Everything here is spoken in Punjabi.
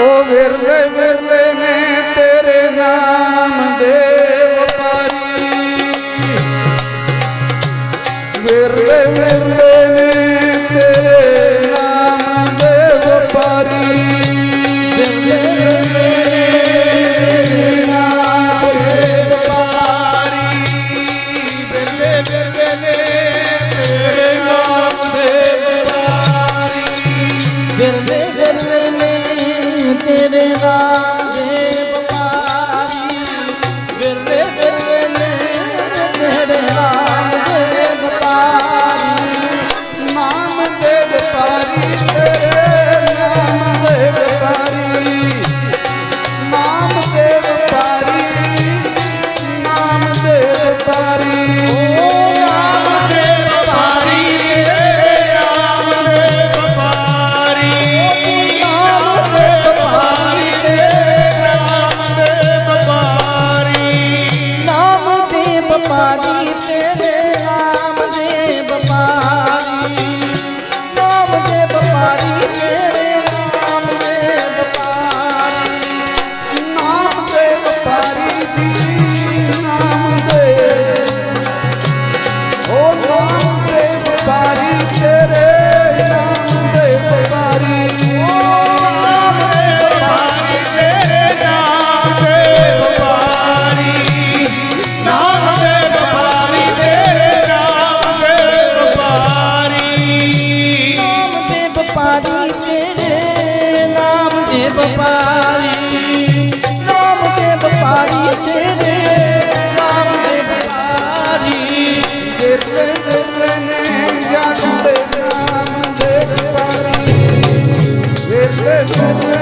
ओ विरले विरले ने तेरे नाम देव पारी विरले विरले ने তেরে রাম ਵਪਾਰੀ, ਨਾਮ ਦੇ ਵਪਾਰੀ ਤੇਰੇ ਨਾਮ ਦੇ ਵਪਾਰੀ। ਤੇਰੇ ਨੇ ਜਾਦੂ ਦੇ ਨਾਮ ਦੇ ਵਪਾਰੀ ਤੇਰੇ ਨੇ